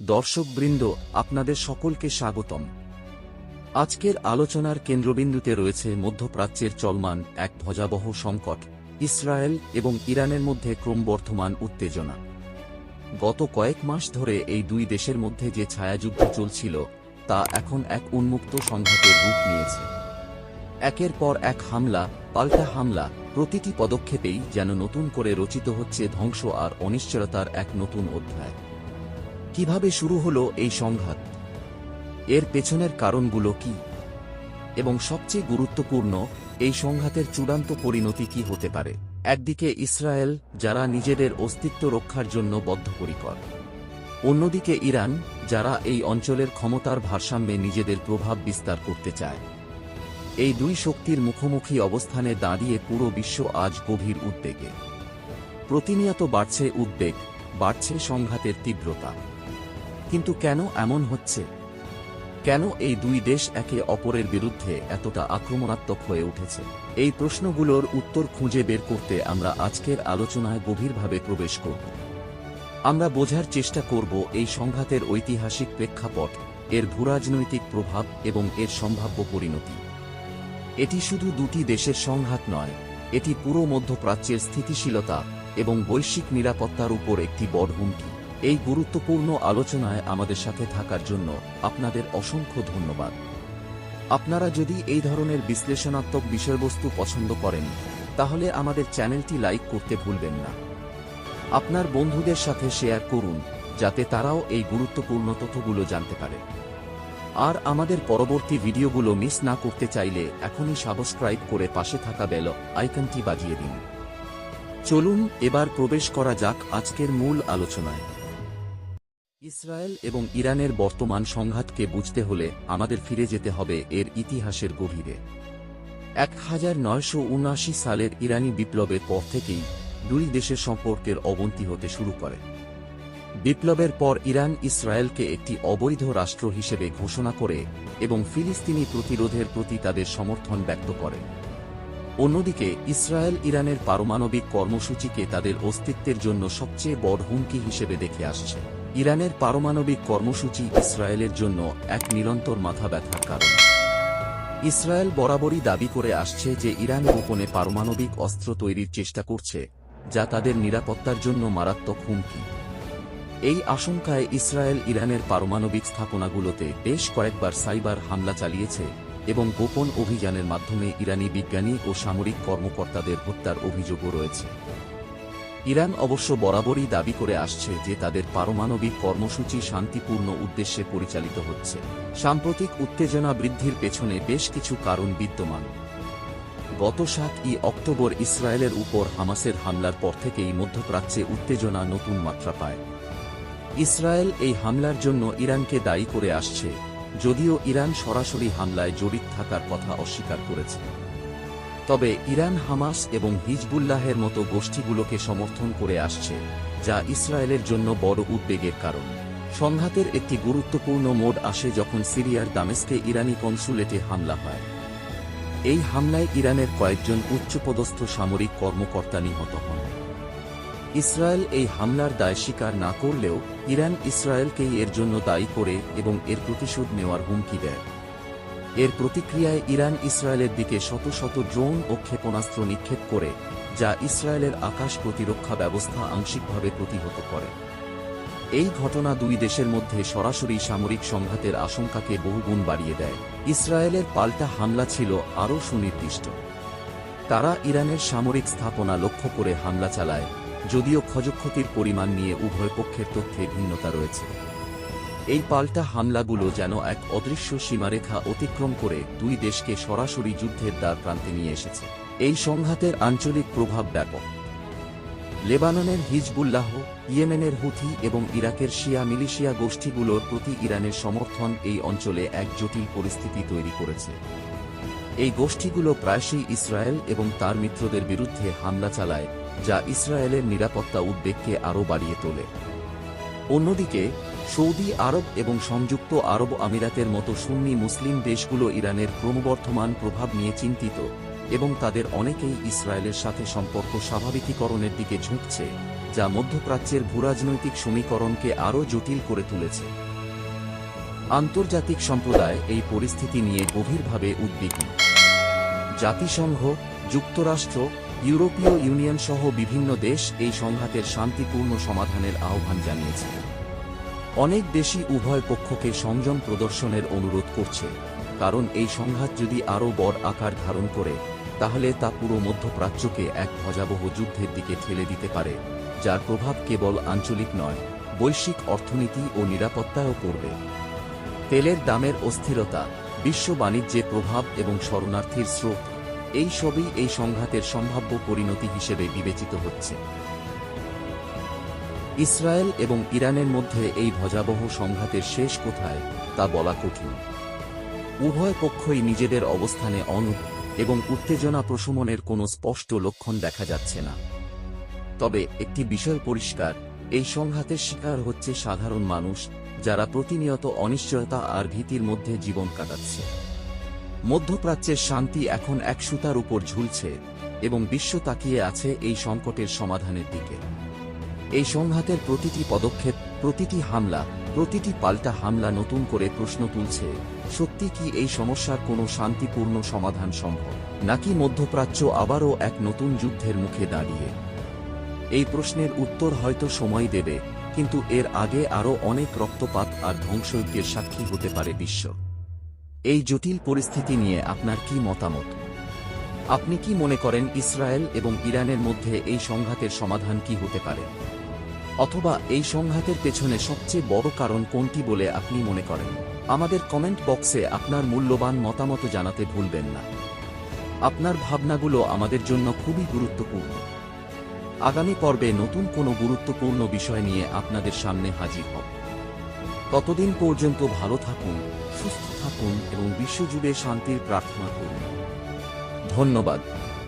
দর্শকবৃন্দ, আপনাদের সকলকে স্বাগতম। আজকের আলোচনার কেন্দ্রবিন্দুতে রয়েছে মধ্যপ্রাচ্যের চলমান এক ভয়াবহ সংকট, ইসরায়েল এবং ইরানের মধ্যে ক্রমবর্ধমান উত্তেজনা। গত কয়েক মাস ধরে এই দুই দেশের মধ্যে যে ছায়াযুদ্ধ চলছিল, তা এখন এক উন্মুক্ত সংঘাতের রূপ নিয়েছে। একের পর এক হামলা, পাল্টা হামলা, প্রতিটি পদক্ষেপেই যেন নতুন করে রচিত হচ্ছে ধ্বংস আর অনিশ্চয়তার এক নতুন অধ্যায়। কীভাবে শুরু হলো এই সংঘাত? এর পেছনের কারণগুলো কি? এবং সবচেয়ে গুরুত্বপূর্ণ, এই সংঘাতের চূড়ান্ত পরিণতি কি হতে পারে? একদিকে ইসরায়েল, যারা নিজেদের অস্তিত্ব রক্ষার জন্য বদ্ধপরিকর। অন্যদিকে ইরান, যারা এই অঞ্চলের ক্ষমতার ভারসাম্যে নিজেদের প্রভাব বিস্তার করতে চায়। এই দুই শক্তির মুখোমুখি অবস্থানে দাঁড়িয়ে পুরো বিশ্ব আজ গভীর উদ্বেগে। প্রতিনিয়ত বাড়ছে উদ্বেগ, বাড়ছে সংঘাতের তীব্রতা। কিন্তু কেন এমন হচ্ছে? কেন এই দুই দেশ একে অপরের বিরুদ্ধে এতটা আক্রমণাত্মক হয়ে উঠেছে? এই প্রশ্নগুলোর উত্তর খুঁজে বের করতে আমরা আজকের আলোচনায় গভীরভাবে প্রবেশ করব। আমরা বোঝার চেষ্টা করব এই সংঘাতের ঐতিহাসিক প্রেক্ষাপট, এর ভূরাজনৈতিক প্রভাব এবং এর সম্ভাব্য পরিণতি। এটি শুধু দুটি দেশের সংঘাত নয়, এটি পুরো মধ্যপ্রাচ্যের স্থিতিশীলতা এবং বৈশ্বিক নিরাপত্তার উপর একটি বড় হুমকি। এই গুরুত্বপূর্ণ আলোচনায় আমাদের সাথে থাকার জন্য আপনাদের অসংখ্য ধন্যবাদ। আপনারা যদি এই ধরনের বিশ্লেষণাত্মক বিষয়বস্তু পছন্দ করেন, তাহলে আমাদের চ্যানেলটি লাইক করতে ভুলবেন না। আপনার বন্ধুদের সাথে শেয়ার করুন, যাতে তারাও এই গুরুত্বপূর্ণ তথ্যগুলো জানতে পারে। আর আমাদের পরবর্তী ভিডিওগুলো মিস না করতে চাইলে এখনই সাবস্ক্রাইব করে পাশে থাকা বেল আইকনটি বাজিয়ে দিন। চলুন, এবার প্রবেশ করা যাক আজকের মূল আলোচনায়। ইসরায়েল এবং ইরানের বর্তমান সংঘাতকে বুঝতে হলে আমাদের ফিরে যেতে হবে এর ইতিহাসের গভীরে। এক হাজার নয়শো উনআশি সালের ইরানি বিপ্লবের পর থেকেই দুই দেশের সম্পর্কের অবনতি হতে শুরু করে। বিপ্লবের পর ইরান ইসরায়েলকে একটি অবৈধ রাষ্ট্র হিসেবে ঘোষণা করে এবং ফিলিস্তিনি প্রতিরোধের প্রতি তাদের সমর্থন ব্যক্ত করে। অন্যদিকে, ইসরায়েল ইরানের পারমাণবিক কর্মসূচিকে তাদের অস্তিত্বের জন্য সবচেয়ে বড় হুমকি হিসেবে দেখে আসছে। ইরানের পারমাণবিক কর্মসূচি ইসরায়েলের জন্য এক নিরন্তর মাথা ব্যথার কারণ। ইসরায়েল বরাবরই দাবি করে আসছে যে ইরান গোপনে পারমাণবিক অস্ত্র তৈরির চেষ্টা করছে, যা তাদের নিরাপত্তার জন্য মারাত্মক হুমকি। এই আশঙ্কায় ইসরায়েল ইরানের পারমাণবিক স্থাপনাগুলোতে বেশ কয়েকবার সাইবার হামলা চালিয়েছে এবং গোপন অভিযানের মাধ্যমে ইরানি বিজ্ঞানী ও সামরিক কর্মকর্তাদের হত্যার অভিযোগও রয়েছে। ইরান অবশ্য বরাবরই দাবি করে আসছে যে তাদের পারমাণবিক কর্মসূচি শান্তিপূর্ণ উদ্দেশ্যে পরিচালিত হচ্ছে। সাম্প্রতিক উত্তেজনা বৃদ্ধির পেছনে বেশ কিছু কারণ বিদ্যমান। গত সাত ই অক্টোবর ইসরায়েলের উপর হামাসের হামলার পর থেকেই মধ্যপ্রাচ্যে উত্তেজনা নতুন মাত্রা পায়। ইসরায়েল এই হামলার জন্য ইরানকে দায়ী করে আসছে, যদিও ইরান সরাসরি হামলায় জড়িত থাকার কথা অস্বীকার করেছে। তবে ইরান, হামাস এবং হিজবুল্লাহের মতো গোষ্ঠীগুলোকে সমর্থন করে আসছে, যা ইসরায়েলের জন্য বড় উদ্বেগের কারণ। সংঘাতের একটি গুরুত্বপূর্ণ মোড আসে যখন সিরিয়ার দামেস্কে ইরানি কনসুলেটে হামলা হয়। এই হামলায় ইরানের কয়েকজন উচ্চপদস্থ সামরিক কর্মকর্তা নিহত হন। ইসরায়েল এই হামলার দায় স্বীকার না করলেও ইরান ইসরায়েলকেই এর জন্য দায়ী করে এবং এর প্রতিশোধ নেওয়ার হুমকি দেয়। এর প্রতিক্রিয়ায় ইরান ইসরায়েলের দিকে শত শত ড্রোন ও ক্ষেপণাস্ত্র নিক্ষেপ করে, যা ইসরায়েলের আকাশ প্রতিরক্ষা ব্যবস্থা আংশিকভাবে প্রতিহত করে। এই ঘটনা দুই দেশের মধ্যে সরাসরি সামরিক সংঘাতের আশঙ্কাকে বহুগুণ বাড়িয়ে দেয়। ইসরায়েলের পাল্টা হামলা ছিল আরও সুনির্দিষ্ট। তারা ইরানের সামরিক স্থাপনা লক্ষ্য করে হামলা চালায়, যদিও ক্ষয়ক্ষতির পরিমাণ নিয়ে উভয় পক্ষের তথ্যে ভিন্নতা রয়েছে। এই পাল্টা হামলাগুলো যেন এক অদৃশ্য সীমারেখা অতিক্রম করে দুই দেশকে সরাসরি যুদ্ধের দ্বার প্রান্তে নিয়ে এসেছে। এই সংঘাতের আঞ্চলিক প্রভাব ব্যাপক। লেবাননের হিজবুল্লাহ, ইয়েমেনের হুথি এবং ইরাকের শিয়া মিলিশিয়া গোষ্ঠীগুলোর প্রতি ইরানের সমর্থন এই অঞ্চলে এক জটিল পরিস্থিতি তৈরি করেছে। এই গোষ্ঠীগুলো প্রায়শই ইসরায়েল এবং তার মিত্রদের বিরুদ্ধে হামলা চালায়, যা ইসরায়েলের নিরাপত্তা উদ্বেগকে আরও বাড়িয়ে তোলে। অন্যদিকে সৌদি আরব এবং সংযুক্ত আরব আমিরাতের মতো সুন্নি মুসলিম দেশগুলো ইরানের ক্রমবর্ধমান প্রভাব নিয়ে চিন্তিত এবং তাদের অনেকেই ইসরায়েলের সাথে সম্পর্ক স্বাভাবিকীকরণের দিকে ঝুঁকছে, যা মধ্যপ্রাচ্যের ভূরাজনৈতিক সমীকরণকে আরও জটিল করে তুলেছে। আন্তর্জাতিক সম্প্রদায় এই পরিস্থিতি নিয়ে গভীরভাবে উদ্বিগ্ন। জাতিসংঘ, যুক্তরাষ্ট্র, ইউরোপীয় ইউনিয়ন সহ বিভিন্ন দেশ এই সংঘাতের শান্তিপূর্ণ সমাধানের আহ্বান জানিয়েছে। অনেক দেশই উভয় পক্ষকে সংযম প্রদর্শনের অনুরোধ করছে। কারণ এই সংঘাত যদি আরও বড় আকার ধারণ করে, তাহলে তা পুরো মধ্যপ্রাচ্যকে এক ভজাবহ যুদ্ধের দিকে ঠেলে দিতে পারে, যার প্রভাব কেবল আঞ্চলিক নয়, বৈশ্বিক অর্থনীতি ও নিরাপত্তায়ও পড়বে। তেলের দামের অস্থিরতা, বিশ্ব বাণিজ্যে প্রভাব এবং শরণার্থীর স্রোত, এই সবই এই সংঘাতের সম্ভাব্য পরিণতি হিসেবে বিবেচিত হচ্ছে। ইসরায়েল এবং ইরানের মধ্যে এই ভজাবহ সংঘাতের শেষ কোথায় তা বলা কঠিন। উভয় পক্ষই নিজেদের অবস্থানে অনুপ এবং উত্তেজনা প্রশমনের কোনো স্পষ্ট লক্ষণ দেখা যাচ্ছে না। তবে একটি বিষয় পরিষ্কার, এই সংঘাতের শিকার হচ্ছে সাধারণ মানুষ যারা প্রতিনিয়ত অনিশ্চয়তা আর ভীতির মধ্যে জীবন কাটাচ্ছে। মধ্যপ্রাচ্যের শান্তি এখন এক সুতার উপর ঝুলছে এবং বিশ্ব তাকিয়ে আছে এই সংকটের সমাধানের দিকে। এই সংঘাতের প্রতিটি পদক্ষেপ, প্রতিটি হামলা, প্রতিটি পাল্টা হামলা নতুন করে প্রশ্ন তুলছে, সত্যি কি এই সমস্যার কোনো শান্তিপূর্ণ সমাধান সম্ভব? নাকি মধ্যপ্রাচ্য আবারও এক নতুন যুদ্ধের মুখে দাঁড়িয়ে? এই প্রশ্নের উত্তর হয়তো সময় দেবে, কিন্তু এর আগে আরও অনেক রক্তপাত আর ধ্বংসযজ্ঞের সাক্ষী হতে পারে বিশ্ব। এই জটিল পরিস্থিতি নিয়ে আপনার কি মতামত? আপনি কি মনে করেন ইসরায়েল এবং ইরানের মধ্যে এই সংঘাতের সমাধান কি হতে পারে? অথবা এই সংঘাতের পেছনে সবচেয়ে বড় কারণ কোনটি বলে আপনি মনে করেন? আমাদের কমেন্ট বক্সে আপনার মূল্যবান মতামত জানাতে ভুলবেন না। আপনার ভাবনাগুলো আমাদের জন্য খুবই গুরুত্বপূর্ণ। আগামী পর্বে নতুন কোনো গুরুত্বপূর্ণ বিষয় নিয়ে আপনাদের সামনে হাজির হব। ততদিন পর্যন্ত ভালো থাকুন, সুস্থ থাকুন এবং বিশ্বজুড়ে শান্তির প্রার্থনা করুন। ধন্যবাদ।